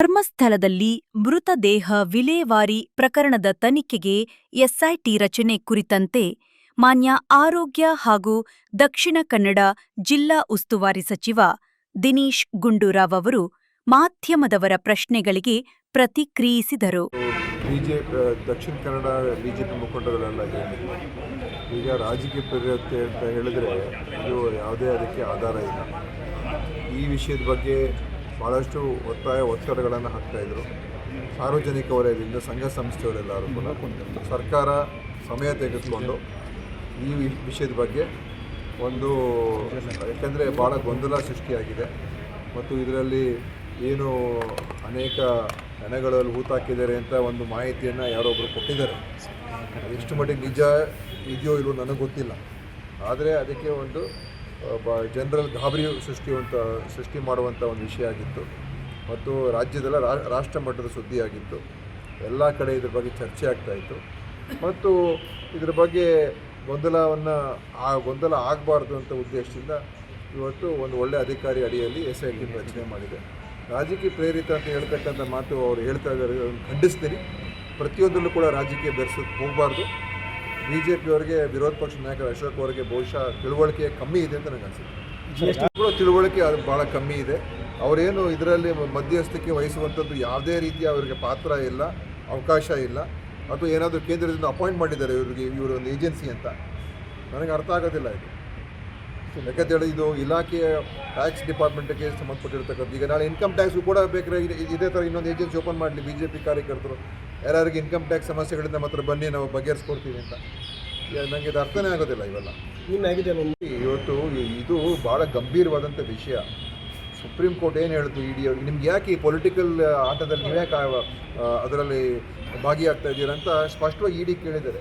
ಧರ್ಮಸ್ಥಳದಲ್ಲಿ ಮೃತದೇಹ ವಿಲೇವಾರಿ ಪ್ರಕರಣದ ತನಿಖೆಗೆ ಎಸ್ಐಟಿ ರಚನೆ ಕುರಿತಂತೆ ಮಾನ್ಯ ಆರೋಗ್ಯ ಹಾಗೂ ದಕ್ಷಿಣ ಕನ್ನಡ ಜಿಲ್ಲಾ ಉಸ್ತುವಾರಿ ಸಚಿವ ದಿನೇಶ್ ಗುಂಡೂರಾವ್ ಅವರು ಮಾಧ್ಯಮದವರ ಪ್ರಶ್ನೆಗಳಿಗೆ ಪ್ರತಿಕ್ರಿಯಿಸಿದರು. ದಕ್ಷಿಣ ಕನ್ನಡ ಬಿಜೆಪಿ ಮುಖಂಡಗಳೆಲ್ಲ ಈಗ ರಾಜಕೀಯ ಪ್ರೇರತೆ ಅಂತ ಹೇಳಿದ್ರೆ ಇದು ಯಾವುದೇ ಅದಕ್ಕೆ ಆಧಾರ ಇಲ್ಲ. ಈ ವಿಷಯದ ಬಗ್ಗೆ ಭಾಳಷ್ಟು ಒತ್ತಾಯ ಒತ್ತಡಗಳನ್ನು ಹಾಕ್ತಾಯಿದ್ರು ಸಾರ್ವಜನಿಕ ವಲಯದಿಂದ ಸಂಘ ಸಂಸ್ಥೆಗಳೆಲ್ಲರೂ ಕೂಡ ಸರ್ಕಾರ ಸಮಯ ತೆಗೆದುಕೊಂಡು ಈ ವಿಷಯದ ಬಗ್ಗೆ ಒಂದು ಯಾಕೆಂದರೆ ಭಾಳ ಗೊಂದಲ ಸೃಷ್ಟಿಯಾಗಿದೆ. ಮತ್ತು ಇದರಲ್ಲಿ ಏನು ಅನೇಕ ಹಣಗಳಲ್ಲಿ ಹೂತಾಕಿದ್ದಾರೆ ಅಂತ ಒಂದು ಮಾಹಿತಿಯನ್ನು ಯಾರೊಬ್ಬರು ಕೊಟ್ಟಿದ್ದಾರೆ. ಎಷ್ಟು ಮಟ್ಟಿಗೆ ನಿಜ ಇದೆಯೋ ಇಲ್ಲೋ ನನಗೆ ಗೊತ್ತಿಲ್ಲ. ಆದರೆ ಅದಕ್ಕೆ ಒಂದು ಜನರಲ್ ಗಾಬರಿ ಸೃಷ್ಟಿಯುವಂಥ ಸೃಷ್ಟಿ ಮಾಡುವಂಥ ಒಂದು ವಿಷಯ ಆಗಿತ್ತು. ಮತ್ತು ರಾಜ್ಯದಲ್ಲ ರಾಷ್ಟ್ರ ಮಟ್ಟದ ಸುದ್ದಿಯಾಗಿತ್ತು. ಎಲ್ಲ ಕಡೆ ಇದ್ರ ಬಗ್ಗೆ ಚರ್ಚೆ ಆಗ್ತಾಯಿತ್ತು ಮತ್ತು ಇದ್ರ ಬಗ್ಗೆ ಗೊಂದಲವನ್ನು, ಆ ಗೊಂದಲ ಆಗಬಾರ್ದು ಅಂತ ಉದ್ದೇಶದಿಂದ ಇವತ್ತು ಒಂದು ಒಳ್ಳೆ ಅಧಿಕಾರಿ ಅಡಿಯಲ್ಲಿ ಎಸ್ ಐ ಟಿ ರಚನೆ ಮಾಡಿದೆ. ರಾಜಕೀಯ ಪ್ರೇರಿತ ಅಂತ ಹೇಳ್ತಕ್ಕಂಥ ಮಾತು ಅವರು ಹೇಳ್ತಾ ಇದ್ದಾರೆ ಖಂಡಿಸ್ತೀನಿ ಪ್ರತಿಯೊಂದರಲ್ಲೂ ಕೂಡ ರಾಜಕೀಯ ಬೆರೆಸೋಕ್ಕೆ ಹೋಗಬಾರ್ದು. ಬಿ ಜೆ ಪಿಯವರಿಗೆ ವಿರೋಧ ಪಕ್ಷ ನಾಯಕ ಅಶೋಕ್ ಅವರಿಗೆ ಬಹುಶಃ ತಿಳುವಳಿಕೆ ಕಮ್ಮಿ ಇದೆ ಅಂತ ನನಗೆ ಅನಿಸುತ್ತೆ. ಕೂಡ ತಿಳುವಳಿಕೆ ಅದು ಭಾಳ ಕಮ್ಮಿ ಇದೆ. ಅವರೇನು ಇದರಲ್ಲಿ ಮಧ್ಯಸ್ಥಿಕೆ ವಹಿಸುವಂಥದ್ದು ಯಾವುದೇ ರೀತಿಯ ಅವರಿಗೆ ಪಾತ್ರ ಇಲ್ಲ ಅವಕಾಶ ಇಲ್ಲ. ಅಥವಾ ಏನಾದರೂ ಕೇಂದ್ರದಿಂದ ಅಪಾಯಿಂಟ್ ಮಾಡಿದ್ದಾರೆ ಇವರಿಗೆ ಇವರು ಒಂದು ಏಜೆನ್ಸಿ ಅಂತ. ನನಗೆ ಅರ್ಥ ಆಗೋದಿಲ್ಲ ಇದು. ಯಾಕಂತ ಹೇಳಿ ಇದು ಇಲಾಖೆಯ ಟ್ಯಾಕ್ಸ್ ಡಿಪಾರ್ಟ್ಮೆಂಟ್ಗೆ ಸಂಬಂಧಪಟ್ಟಿರ್ತಕ್ಕಂಥ ಈಗ ನಾಳೆ ಇನ್ಕಮ್ ಟ್ಯಾಕ್ಸ್ ಕೂಡ ಬೇಕಾದ್ರೆ ಇದೇ- ಇದೇ ಥರ ಇನ್ನೊಂದು ಏಜೆನ್ಸಿ ಓಪನ್ ಮಾಡಲಿ ಬಿ ಜೆ ಪಿ ಕಾರ್ಯಕರ್ತರು. ಯಾರ್ಯಾರಿಗೆ ಇನ್ಕಮ್ ಟ್ಯಾಕ್ಸ್ ಸಮಸ್ಯೆಗಳಿಂದ ಮಾತ್ರ ಬನ್ನಿ ನಾವು ಬಗೆಹರಿಸ್ಕೊಡ್ತೀವಿ ಅಂತ. ನನಗೆ ಇದು ಅರ್ಥನೇ ಆಗೋದಿಲ್ಲ ಇವೆಲ್ಲ. ಇವತ್ತು ಇದು ಭಾಳ ಗಂಭೀರವಾದಂಥ ವಿಷಯ. ಸುಪ್ರೀಂ ಕೋರ್ಟ್ ಏನು ಹೇಳ್ತು ಇಡಿ ಅವ್ರಿಗೆ ನಿಮ್ಗೆ ಯಾಕೆ ಈ ಪೊಲಿಟಿಕಲ್ ಆಟದಲ್ಲಿ ನೀವು ಯಾಕೆ ಅದರಲ್ಲಿ ಭಾಗಿಯಾಗ್ತಾ ಇದ್ದೀರ ಅಂತ ಸ್ಪಷ್ಟವಾಗಿ ಇಡಿ ಕೇಳಿದ್ದಾರೆ.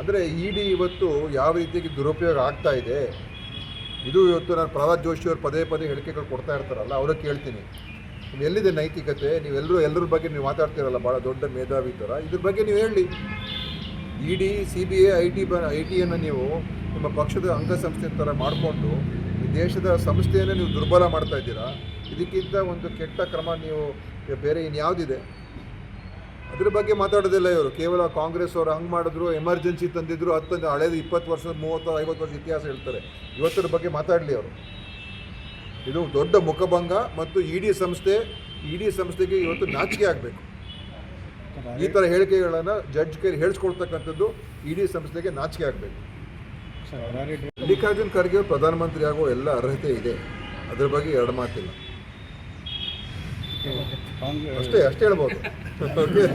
ಅಂದರೆ ಇಡಿ ಇವತ್ತು ಯಾವ ರೀತಿಯಾಗಿ ದುರುಪಯೋಗ ಆಗ್ತಾ ಇದೆ ಇದು ಇವತ್ತು ನಾನು ಪ್ರಹ್ಲಾದ್ ಜೋಶಿ ಅವರು ಪದೇ ಪದೇ ಹೇಳಿಕೆಗಳು ಕೊಡ್ತಾ ಇರ್ತಾರಲ್ಲ ಅವ್ರಿಗೆ ಕೇಳ್ತೀನಿ. ಎಲ್ಲಿದೆ ನೈತಿಕತೆ? ನೀವೆಲ್ಲರೂ ಎಲ್ಲರ ಬಗ್ಗೆ ನೀವು ಮಾತಾಡ್ತೀರಲ್ಲ ಭಾಳ ದೊಡ್ಡ ಮೇಧಾವಿ ಥರ ಇದ್ರ ಬಗ್ಗೆ ನೀವು ಹೇಳಿ. E D C B A I T B I ಟಿಯನ್ನು ನೀವು ನಿಮ್ಮ ಪಕ್ಷದ ಅಂಗಸಂಸ್ಥೆ ಥರ ಮಾಡಿಕೊಂಡು, ಈ ದೇಶದ ಸಂಸ್ಥೆಯನ್ನು ನೀವು ದುರ್ಬಲ ಮಾಡ್ತಾ ಇದ್ದೀರಾ? ಇದಕ್ಕಿಂತ ಒಂದು ಕೆಟ್ಟ ಕ್ರಮ ನೀವು ಬೇರೆ ಇನ್ಯಾವುದಿದೆ? ಅದ್ರ ಬಗ್ಗೆ ಮಾತಾಡೋದಿಲ್ಲ ಇವರು. ಕೇವಲ ಕಾಂಗ್ರೆಸ್ ಅವರು ಹಂಗೆ ಮಾಡಿದ್ರು, ಎಮರ್ಜೆನ್ಸಿ ತಂದಿದ್ರು, ಹತ್ತೊಂದು ಹಳೇದು ಇಪ್ಪತ್ತು ವರ್ಷದ, ಮೂವತ್ತು, ಐವತ್ತು ವರ್ಷ ಇತಿಹಾಸ ಹೇಳ್ತಾರೆ. ಇವತ್ತರ ಬಗ್ಗೆ ಮಾತಾಡಲಿ ಅವರು. ಇದು ದೊಡ್ಡ ಮುಖಭಂಗ ಮತ್ತು ಇ ಡಿ ಸಂಸ್ಥೆ ಇ ಡಿ ಸಂಸ್ಥೆಗೆ ಇವತ್ತು ನಾಚಿಕೆ ಆಗಬೇಕು. ಈ ಥರ ಹೇಳಿಕೆಗಳನ್ನು ಜಡ್ಜ್ ಕೈ ಹೇಳಿಸ್ಕೊಳ್ತಕ್ಕಂಥದ್ದು ಇಡಿ ಸಂಸ್ಥೆಗೆ ನಾಚಿಕೆ ಆಗಬೇಕು. ಮಲ್ಲಿಕಾರ್ಜುನ್ ಖರ್ಗೆ ಪ್ರಧಾನಮಂತ್ರಿ ಆಗೋ ಎಲ್ಲ ಅರ್ಹತೆ ಇದೆ. ಅದ್ರ ಬಗ್ಗೆ ಎರಡು ಮಾತಿಲ್ಲ. ಅಷ್ಟೇ ಅಷ್ಟೇ ಹೇಳ್ಬೋದು.